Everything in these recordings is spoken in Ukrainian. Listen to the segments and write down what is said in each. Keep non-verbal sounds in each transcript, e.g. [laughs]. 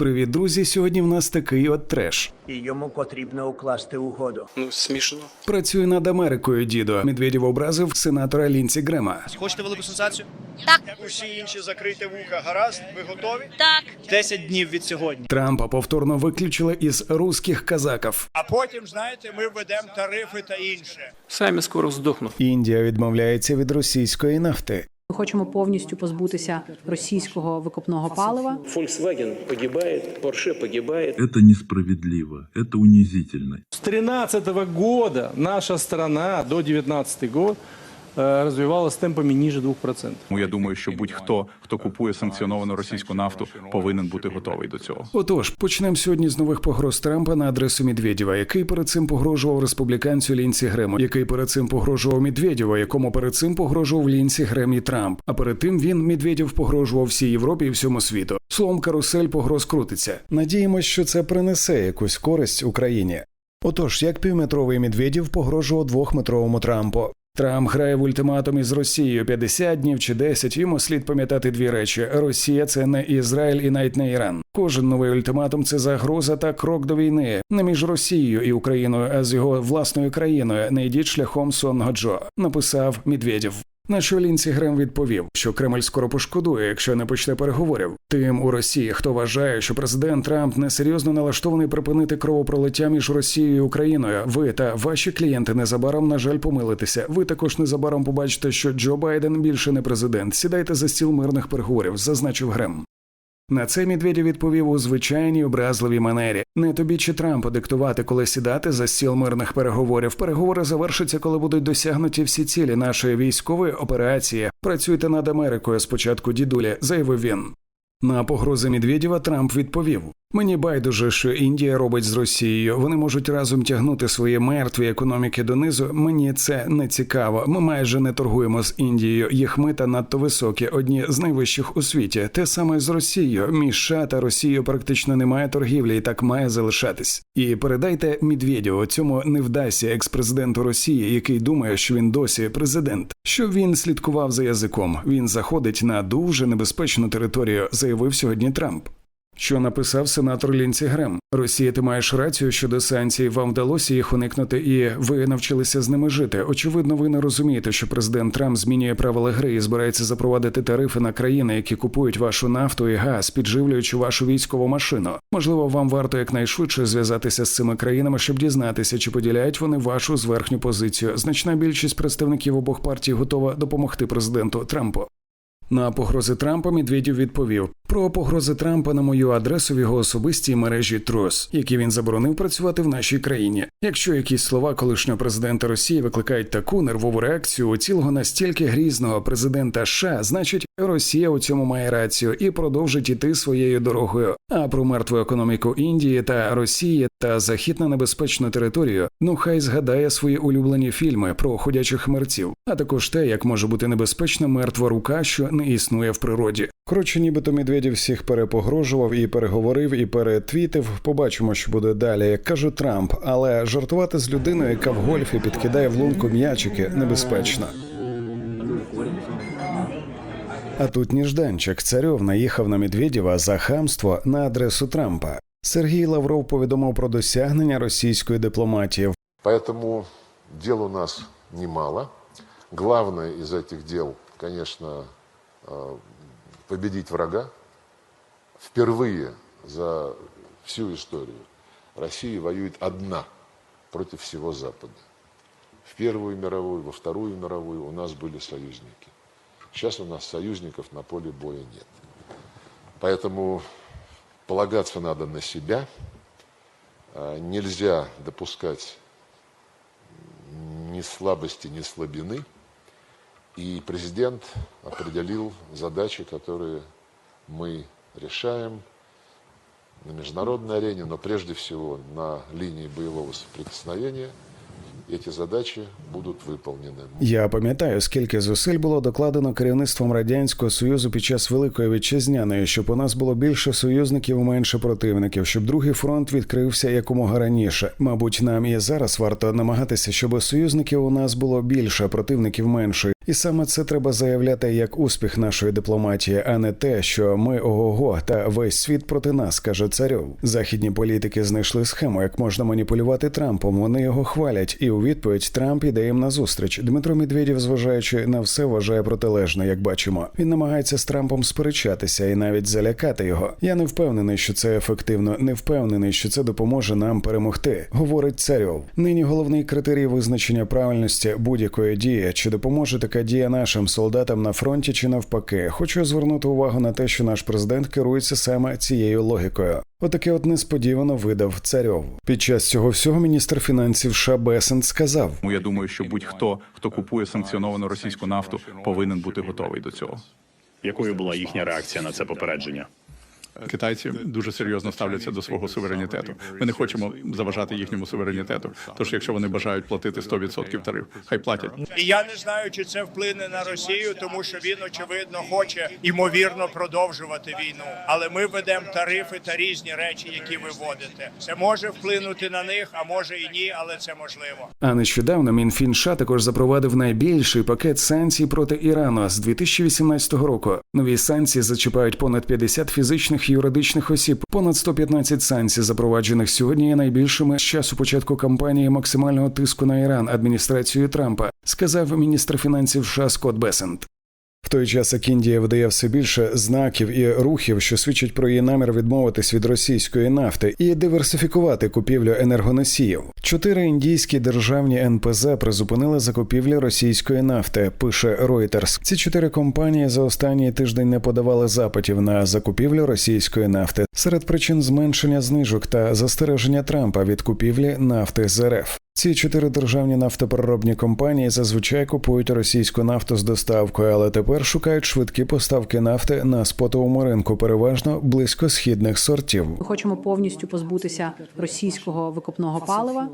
Привіт, друзі! Сьогодні в нас такий от треш. і йому потрібно укласти угоду. Ну, смішно. Працює над Америкою, дідо. Медведєв образив сенатора Лінці Грема. Хочете велику сенсацію? Так. Усі інші закрити вуха. Гаразд, ви готові? Так. 10 днів від сьогодні. Трампа повторно виключили із русських казаків. А потім, знаєте, ми введемо тарифи та інше. Самі скоро здохнуть. Індія відмовляється від російської нафти. Ми хочемо повністю позбутися російського викопного палива. Volkswagen погибає, Porsche погибає. Це несправедливо, это унизительно. С 2013 года наша страна до 2019 год э, развивалась темпами ниже 2%. Тому я думаю, що будь-хто, хто купує санкціоновану російську нафту, повинен бути готовий до цього. Отож, почнемо сьогодні з нових погроз Трампа на адресу Медведєва, який перед цим погрожував республіканцю Лінці Грему, який перед цим погрожував Медведєву, якому перед цим погрожував Лінці Грем і Трамп. А перед тим він Медведєв погрожував всій Європі і всьому світу. Словом, карусель погроз крутиться. Надіємось, що це принесе якусь користь Україні. Отож, як півметровий Медведєв погрожував двохметровому Трампу. Трамп грає в ультиматум із Росією 50 днів чи 10, Йому слід пам'ятати дві речі: Росія це не Ізраїль і навіть не Іран. Кожен новий ультиматум це загроза та крок до війни не між Росією і Україною, а з його власною країною. Не йдіть шляхом сонного Джо. Написав Медведєв. На що Лінці Грем відповів, що Кремль скоро пошкодує, якщо не почне переговорів. Тим у Росії, хто вважає, що президент Трамп несерйозно налаштований припинити кровопролиття між Росією і Україною. Ви та ваші клієнти незабаром, на жаль, помилитеся. Ви також незабаром побачите, що Джо Байден більше не президент. Сідайте за стіл мирних переговорів, зазначив Грем. На це Медведєв відповів у звичайній образливій манері. Не тобі чи Трампу диктувати, коли сідати за стіл мирних переговорів. Переговори завершаться, коли будуть досягнуті всі цілі нашої військової операції. Працюйте над Америкою спочатку, дідулі, заявив він. На погрози Медведєва Трамп відповів: Мені байдуже, що Індія робить з Росією. Вони можуть разом тягнути свої мертві економіки донизу. Мені це не цікаво. Ми майже не торгуємо з Індією. Їх мита надто високі, одні з найвищих у світі. Те саме з Росією. Між США та Росією практично немає торгівлі, і так має залишатись. І передайте Медведєву, цьому не вдасться екс-президенту Росії, який думає, що він досі президент. Щоб він слідкував за язиком. Він заходить на дуже небезпечну територію, заявив сьогодні Трамп. Що написав сенатор Лінці Грем? Росія, ти маєш рацію щодо санкцій. Вам вдалося їх уникнути, і ви навчилися з ними жити. Очевидно, ви не розумієте, що президент Трамп змінює правила гри і збирається запровадити тарифи на країни, які купують вашу нафту і газ, підживлюючи вашу військову машину. Можливо, вам варто якнайшвидше зв'язатися з цими країнами, щоб дізнатися, чи поділяють вони вашу зверхню позицію. Значна більшість представників обох партій готова допомогти президенту Трампу. На погрози Трампа Медведєв відповів про погрози Трампа на мою адресу в його особистій мережі Трус, які він заборонив працювати в нашій країні. Якщо якісь слова колишнього президента Росії викликають таку нервову реакцію у цілого настільки грізного президента США, значить Росія у цьому має рацію і продовжить іти своєю дорогою. А про мертву економіку Індії та Росії та захід на небезпечну територію, ну хай згадає свої улюблені фільми про ходячих мерців, а також те, як може бути небезпечна мертва рука, що не існує в природі. Коротше, нібито Медведєв всіх перепогрожував і переговорив, і перетвітив. Побачимо, що буде далі, як каже Трамп. Але жартувати з людиною, яка в гольфі підкидає в лунку м'ячики, небезпечно. А тут Ніжданчик Царьов наїхав на Медведєва за хамство на адресу Трампа. Сергій Лавров повідомив про досягнення російської дипломатії. Поэтому дел у нас немало. Главное из этих дел, конечно, э, победить врага. Впервые за всю историю Россия воюет одна против всего Запада. В Первую мировую, во Вторую мировую у нас были союзники. Сейчас у нас союзников на поле боя нет. Поэтому полагаться надо на себя. Э, Нельзя допускать ни слабости, ни слабины. И президент определил задачи, которые мы решаем на международной арене, но прежде всего на линии боевого соприкосновения. Эти задачи будут выполнены. Я пам'ятаю, скільки зусиль було докладено керівництвом радянського союзу під час великої вітчизняної, щоб у нас було більше союзників, менше противників, щоб другий фронт відкрився якомога раніше. Мабуть, нам і зараз варто намагатися, щоб союзників у нас було більше, а противників менше. І саме це треба заявляти як успіх нашої дипломатії, а не те, що ми ого-го та весь світ проти нас, каже царьов. Західні політики знайшли схему, як можна маніпулювати Трампом. Вони його хвалять, і у відповідь Трамп іде їм назустріч. Дмитро Медведєв, зважаючи на все, вважає протилежне, як бачимо. Він намагається з Трампом сперечатися і навіть залякати його. Я не впевнений, що це ефективно, не впевнений, що це допоможе нам перемогти, говорить царьов. Нині головний критерій визначення правильності будь-якої дії, чи допоможе така дія нашим солдатам на фронті, чи навпаки. Хочу звернути увагу на те, що наш президент керується саме цією логікою. Отаке от несподівано видав царьов. Під час цього всього міністр фінансів США Бесент сказав: Тому я думаю, що будь-хто, хто купує санкціоновану російську нафту, повинен бути готовий до цього. Якою була їхня реакція на це попередження? Китайці дуже серйозно ставляться до свого суверенітету. Ми не хочемо заважати їхньому суверенітету. Тож, якщо вони бажають платити 100% тариф, хай платять. І я не знаю, чи це вплине на Росію, тому що він очевидно хоче імовірно продовжувати війну. Але ми ведемо тарифи та різні речі, які ви вводите. Це може вплинути на них, а може і ні, але це можливо. А нещодавно Мінфін США також запровадив найбільший пакет санкцій проти Ірану з 2018 року. Нові санкції зачіпають понад 50 фізичних юридичних осіб. Понад 115 санкцій, запроваджених сьогодні, є найбільшими з часу початку кампанії максимального тиску на Іран адміністрацією Трампа, сказав міністр фінансів США Скотт Бесент. Той час як Індія видає все більше знаків і рухів, що свідчать про її намір відмовитись від російської нафти і диверсифікувати купівлю енергоносіїв. Чотири індійські державні НПЗ призупинили закупівлі російської нафти. Пише Reuters. Ці чотири компанії за останній тиждень не подавали запитів на закупівлю російської нафти серед причин зменшення знижок та застереження Трампа від купівлі нафти з РФ. Ці чотири державні нафтопереробні компанії зазвичай купують російську нафту з доставкою, але тепер шукають швидкі поставки нафти на спотовому ринку, переважно близькосхідних сортів. Ми хочемо повністю позбутися російського викопного палива.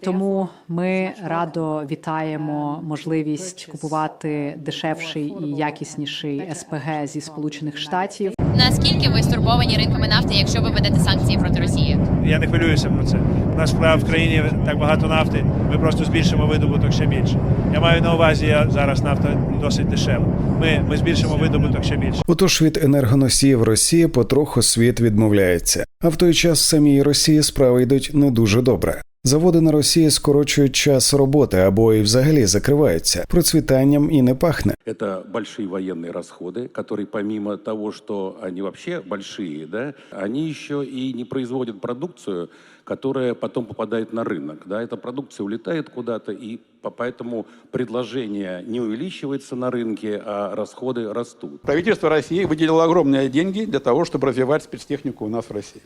Тому ми радо вітаємо можливість купувати дешевший і якісніший СПГ зі Сполучених Штатів. Наскільки ви стурбовані ринками нафти, якщо ви ведете санкції проти Росії? Я не хвилююся про це. У нас в країні так багато нафти. Ми просто збільшимо видобуток ще більше. Я маю на увазі, зараз нафта досить дешева. Ми, ми збільшимо видобуток ще більше. Отож від енергоносіїв Росії потроху світ відмовляється. А в той час самій Росії справи йдуть не дуже добре. Заводи на Росії скорочують час роботи або і взагалі закриваються. Процвітанням і не пахне. Это большие военные расходы, которые помимо того, что они вообще большие, да, они еще и не производят продукцию, которая потом попадает на рынок. Да, эта продукция улетает куда-то, и по- поэтому предложение не увеличивается на рынке, а расходы растут. Правительство России выделило огромные деньги для того, чтобы развивать спецтехнику у нас в России.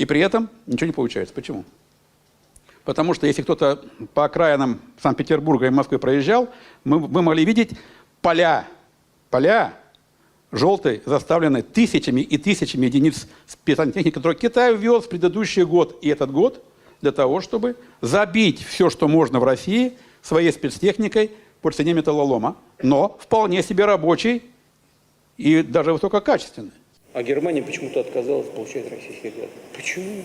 И при этом ничего не получается. Почему? Потому что если кто-то по окраинам Санкт-Петербурга и Москвы проезжал, мы, мы могли видеть поля, поля желтые, заставлены тысячами и тысячами единиц спецтехники, которые Китай ввез в предыдущий год и этот год для того, чтобы забить все, что можно в России своей спецтехникой по цене металлолома, но вполне себе рабочий и даже высококачественный. А Германия почему-то отказалась получать российский газ. Почему?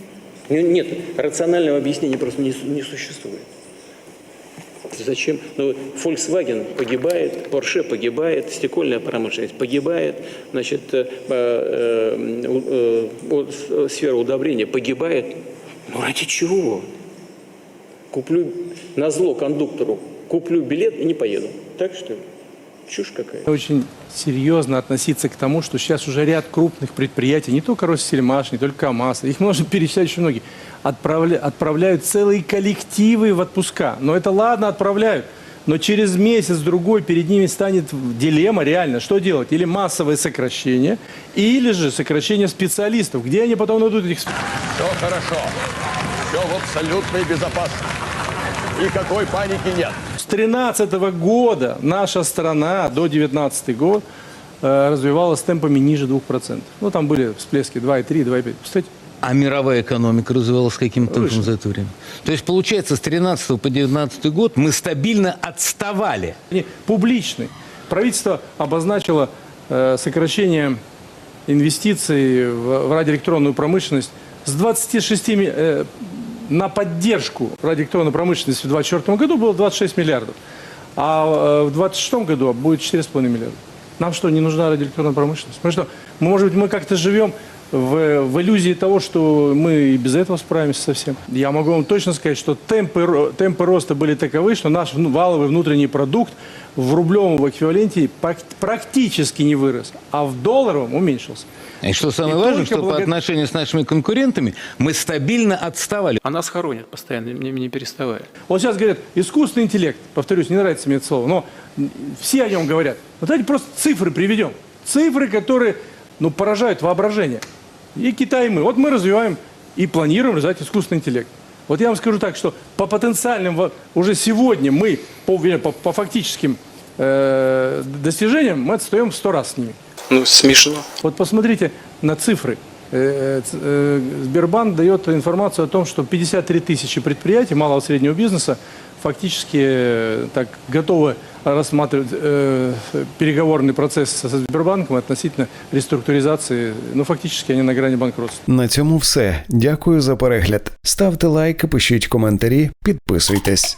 Ну, Нет, рационального объяснения просто не, не существует. Зачем? Ну, Volkswagen погибает, Porsche погибает, стекольная промышленность погибает, значит, э, э, э, э, сфера удобрения погибает. Ну ради чего? Куплю на зло кондуктору, куплю билет и не поеду. Так что ли? Чушь какая. Очень серьезно относиться к тому, что сейчас уже ряд крупных предприятий, не только Россельмаш, не только КАМАЗ, их можно [laughs] перечислять очень многие, отправля- отправляют целые коллективы в отпуска. Но это ладно, отправляют. Но через месяц-другой перед ними станет дилемма реально, что делать? Или массовое сокращение, или же сокращение специалистов. Где они потом найдут этих специалистов? Все хорошо, все в абсолютной безопасности. Никакой паники нет. С 2013 года наша страна до 2019 год э, развивалась темпами ниже 2%. Ну, там были всплески 2,3, 2,5. Кстати, А мировая экономика развивалась каким темпом за это время? То есть, получается, с 13 по 19 год мы стабильно отставали. они публичны. Правительство обозначило э, сокращение инвестиций в, в радиоэлектронную промышленность с 26 ми- э, на поддержку радиоэлектронной промышленности в 2024 году было 26 миллиардов. а э, в 2026 году будет 4,5 миллиарда. Нам что, не нужна радиоэлектронная промышленность? Мы что, мы, может быть, мы как-то живем в, в иллюзии того, что мы и без этого справимся совсем. Я могу вам точно сказать, что темпы, темпы роста были таковы, что наш ну, валовый внутренний продукт в рублевом эквиваленте практически не вырос, а в долларовом уменьшился. И что самое И важное, что по благодаря- отношению с нашими конкурентами мы стабильно отставали. А нас хоронят постоянно, не, не переставая. Вот сейчас говорят, искусственный интеллект, повторюсь, не нравится мне это слово, но все о нем говорят. Вот давайте просто цифры приведем. Цифры, которые ну, поражают воображение. И Китай, и мы. Вот мы развиваем и планируем развивать искусственный интеллект. Вот я вам скажу так, что по потенциальным, уже сегодня мы, по, по, по фактическим э, достижениям, мы отстаем в сто раз с ними. Ну, смешно. Вот посмотрите на цифры. Э, ц- э, Сбербанк дает информацию о том, что 53 тысячи предприятий малого и среднего бизнеса фактически э, так готовы рассматривать э, переговорный процесс со Сбербанком относительно реструктуризации. Ну, фактически они на грани банкротства. На цьому все. Дякую за перегляд. Ставте лайки, пишіть коментарі, підписуйтесь.